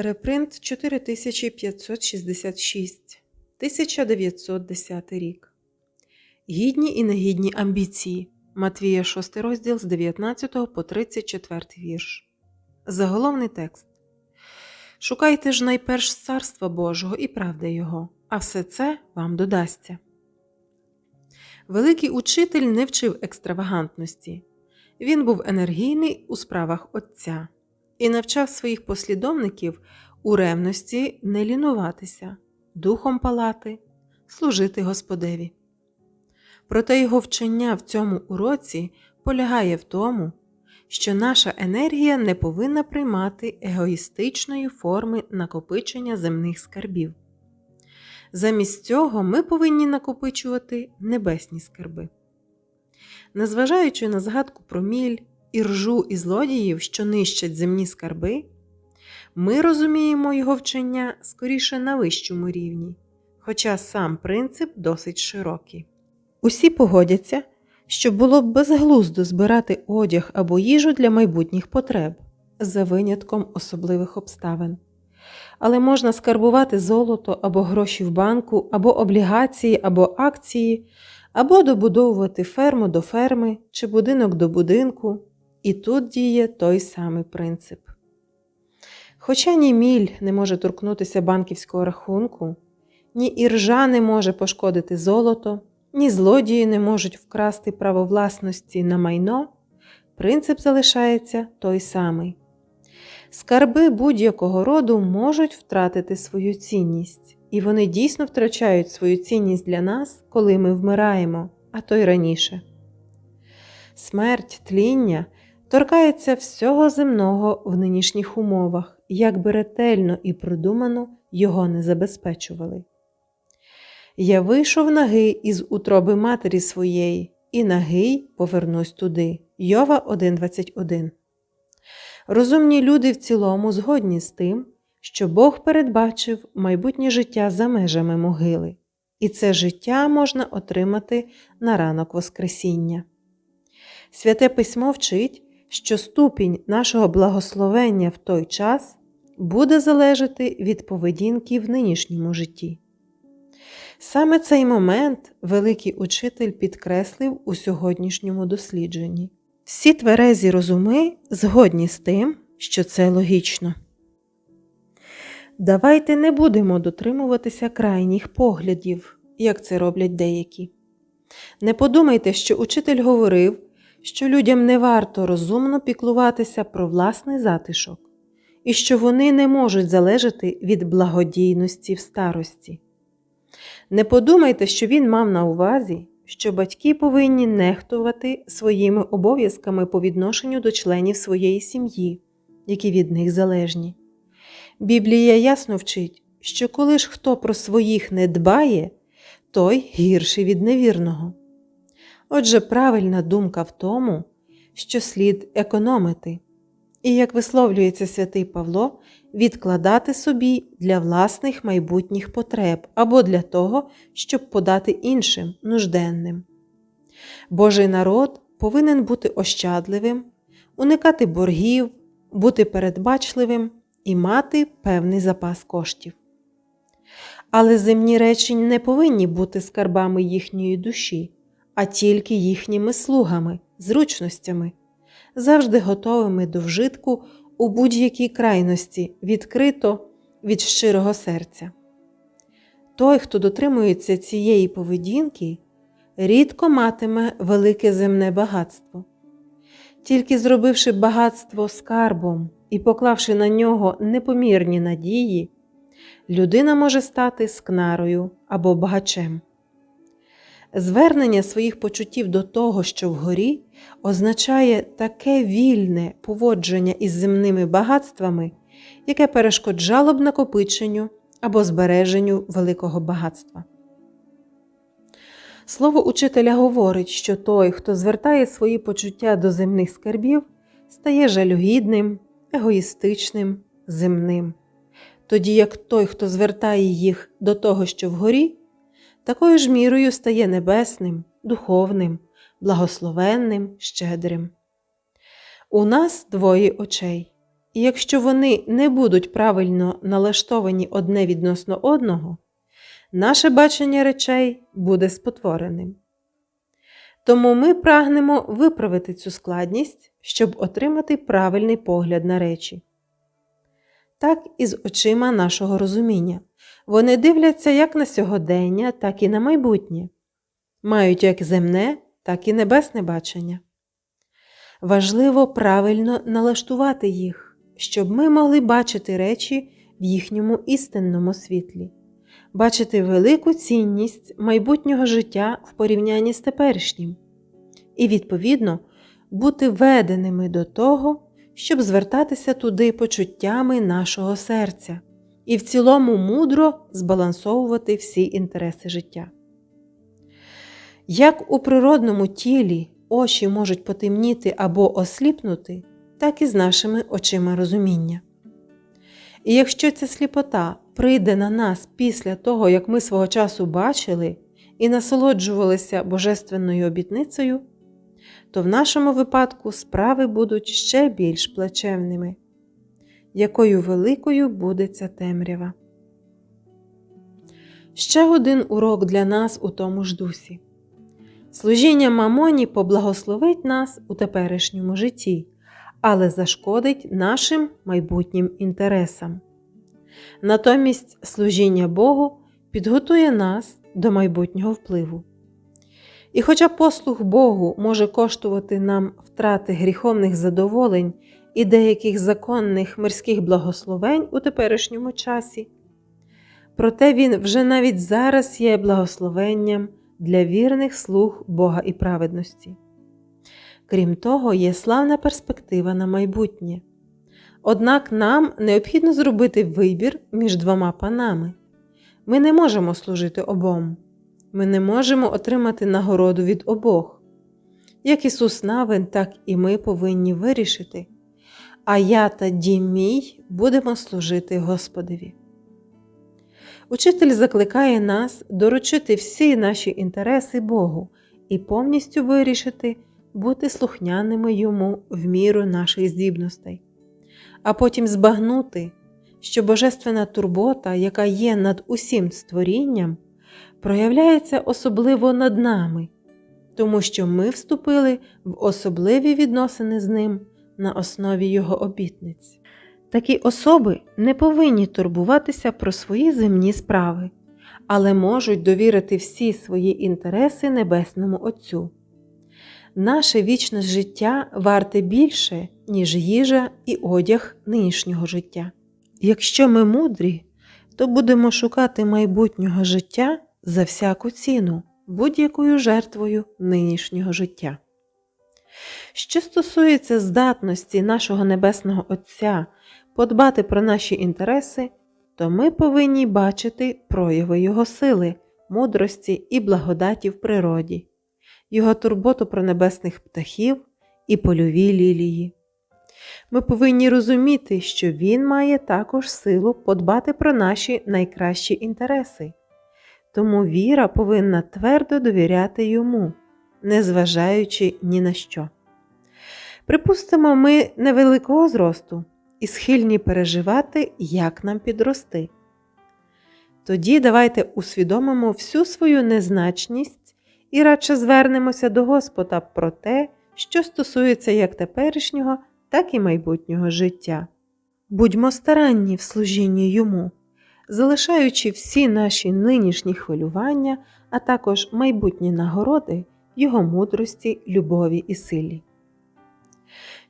Репринт 4566, 1910 рік. Гідні і негідні амбіції. Матвія 6 розділ з 19 по 34 вірш. Заголовний текст. Шукайте ж найперш царства Божого і правди Його, а все це вам додасться. Великий учитель не вчив екстравагантності. Він був енергійний у справах Отця і навчав своїх послідовників у ревності не лінуватися, духом палати, служити Господеві. Проте його вчення в цьому уроці полягає в тому, що наша енергія не повинна приймати егоїстичної форми накопичення земних скарбів. Замість цього ми повинні накопичувати небесні скарби. Незважаючи на згадку про міль, іржу і злодіїв, що нищать земні скарби, ми розуміємо його вчення скоріше на вищому рівні, хоча сам принцип досить широкий. Усі погодяться, що було б безглуздо збирати одяг або їжу для майбутніх потреб, за винятком особливих обставин. Але можна скарбувати золото або гроші в банку, або облігації, або акції, або добудовувати ферму до ферми чи будинок до будинку, і тут діє той самий принцип. Хоча ні міль не може торкнутися банківського рахунку, ні іржа не може пошкодити золото, ні злодії не можуть вкрасти право власності на майно, принцип залишається той самий. Скарби будь-якого роду можуть втратити свою цінність, і вони дійсно втрачають свою цінність для нас, коли ми вмираємо, а то й раніше. Смерть, тління торкається всього земного в нинішніх умовах, як би ретельно і продумано його не забезпечували. Я вийшов нагий із утроби матері своєї, і нагий повернусь туди. Йова 1.21 Розумні люди в цілому згодні з тим, що Бог передбачив майбутнє життя за межами могили, і це життя можна отримати на ранок Воскресіння. Святе письмо вчить, що ступінь нашого благословення в той час буде залежати від поведінки в нинішньому житті. Саме цей момент великий учитель підкреслив у сьогоднішньому дослідженні. Всі тверезі розуми згодні з тим, що це логічно. Давайте не будемо дотримуватися крайніх поглядів, як це роблять деякі. Не подумайте, що учитель говорив, що людям не варто розумно піклуватися про власний затишок і що вони не можуть залежати від благодійності в старості. Не подумайте, що він мав на увазі, що батьки повинні нехтувати своїми обов'язками по відношенню до членів своєї сім'ї, які від них залежні. Біблія ясно вчить, що коли ж хто про своїх не дбає, той гірший від невірного. Отже, правильна думка в тому, що слід економити, і, як висловлюється святий Павло, відкладати собі для власних майбутніх потреб або для того, щоб подати іншим нужденним. Божий народ повинен бути ощадливим, уникати боргів, бути передбачливим і мати певний запас коштів. Але земні речі не повинні бути скарбами їхньої душі, а тільки їхніми слугами, зручностями, завжди готовими до вжитку у будь-якій крайності, відкрито від щирого серця. Той, хто дотримується цієї поведінки, рідко матиме велике земне багатство. Тільки зробивши багатство скарбом і поклавши на нього непомірні надії, людина може стати скнарою або багачем. Звернення своїх почуттів до того, що вгорі, означає таке вільне поводження із земними багатствами, яке перешкоджало б накопиченню або збереженню великого багатства. Слово учителя говорить, що той, хто звертає свої почуття до земних скарбів, стає жалюгідним, егоїстичним, земним, тоді як той, хто звертає їх до того, що вгорі, такою ж мірою стає небесним, духовним, благословенним, щедрим. У нас двоє очей І якщо вони не будуть правильно налаштовані одне відносно одного, наше бачення речей буде спотвореним. Тому ми прагнемо виправити цю складність, щоб отримати правильний погляд на речі. Так і з очима нашого розуміння. Вони дивляться як на сьогодення, так і на майбутнє, мають як земне, так і небесне бачення. Важливо правильно налаштувати їх, щоб ми могли бачити речі в їхньому істинному світлі, бачити велику цінність майбутнього життя в порівнянні з теперішнім, і, відповідно, бути веденими до того, щоб звертатися туди почуттями нашого серця і в цілому мудро збалансовувати всі інтереси життя. Як у природному тілі очі можуть потемніти або осліпнути, так і з нашими очима розуміння. І якщо ця сліпота прийде на нас після того, як ми свого часу бачили і насолоджувалися божественною обітницею, то в нашому випадку справи будуть ще більш плачевними, якою великою буде ця темрява. Ще один урок для нас у тому ж дусі. Служіння мамоні поблагословить нас у теперішньому житті, але зашкодить нашим майбутнім інтересам. Натомість служіння Богу підготує нас до майбутнього впливу. І хоча послуг Богу може коштувати нам втрати гріховних задоволень і деяких законних мирських благословень у теперішньому часі, проте він вже навіть зараз є благословенням для вірних слуг Бога і праведності. Крім того, є славна перспектива на майбутнє. Однак нам необхідно зробити вибір між двома панами. Ми не можемо служити обом, ми не можемо отримати нагороду від обох. Як Ісус Навин, так і ми повинні вирішити. А я та дім мій будемо служити Господові. Учитель закликає нас доручити всі наші інтереси Богу і повністю вирішити бути слухняними Йому в міру наших здібностей, а потім збагнути, що божественна турбота, яка є над усім створінням, проявляється особливо над нами, тому що ми вступили в особливі відносини з ним на основі Його обітниць. Такі особи не повинні турбуватися про свої земні справи, але можуть довірити всі свої інтереси Небесному Отцю. Наше вічне життя варте більше, ніж їжа і одяг нинішнього життя. Якщо ми мудрі, то будемо шукати майбутнього життя за всяку ціну, будь-якою жертвою нинішнього життя. Що стосується здатності нашого Небесного Отця подбати про наші інтереси, то ми повинні бачити прояви Його сили, мудрості і благодаті в природі, Його турботу про небесних птахів і польові лілії. Ми повинні розуміти, що Він має також силу подбати про наші найкращі інтереси, тому віра повинна твердо довіряти йому, незважаючи ні на що. Припустимо, ми невеликого зросту і схильні переживати, як нам підрости. Тоді давайте усвідомимо всю свою незначність і радше звернемося до Господа про те, що стосується як теперішнього, так і майбутнього життя. Будьмо старанні в служінні йому, залишаючи всі наші нинішні хвилювання, а також майбутні нагороди його мудрості, любові і силі.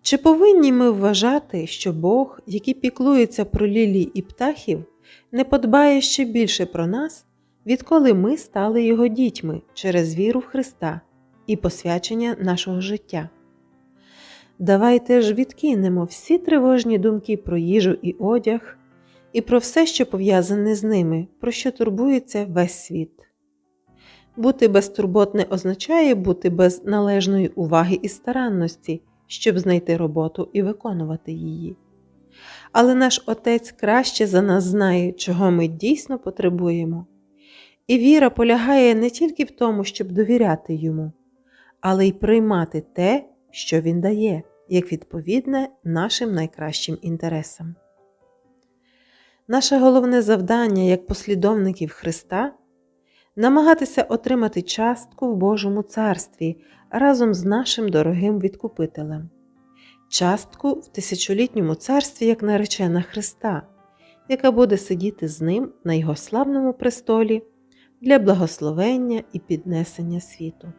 Чи повинні ми вважати, що Бог, який піклується про лілі і птахів, не подбає ще більше про нас, відколи ми стали Його дітьми через віру в Христа і посвячення нашого життя? Давайте ж відкинемо всі тривожні думки про їжу і одяг, і про все, що пов'язане з ними, про що турбується весь світ. Бути безтурботне означає бути без належної уваги і старанності щоб знайти роботу і виконувати її. Але наш Отець краще за нас знає, чого ми дійсно потребуємо. І віра полягає не тільки в тому, щоб довіряти йому, але й приймати те, що Він дає, як відповідне нашим найкращим інтересам. Наше головне завдання як послідовників Христа намагатися отримати частку в Божому царстві разом з нашим дорогим відкупителем, частку в тисячолітньому царстві як наречена Христа, яка буде сидіти з ним на його славному престолі для благословення і піднесення світу.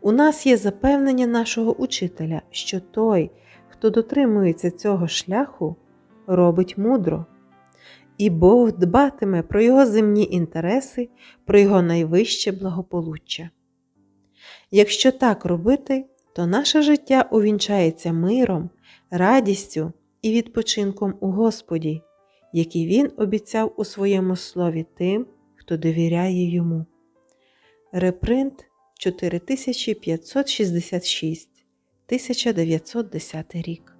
У нас є запевнення нашого учителя, що той, хто дотримується цього шляху, робить мудро, і Бог дбатиме про його земні інтереси, про його найвище благополуччя. Якщо так робити, то наше життя увінчається миром, радістю і відпочинком у Господі, який Він обіцяв у своєму слові тим, хто довіряє йому. Репринт 4566 1910 рік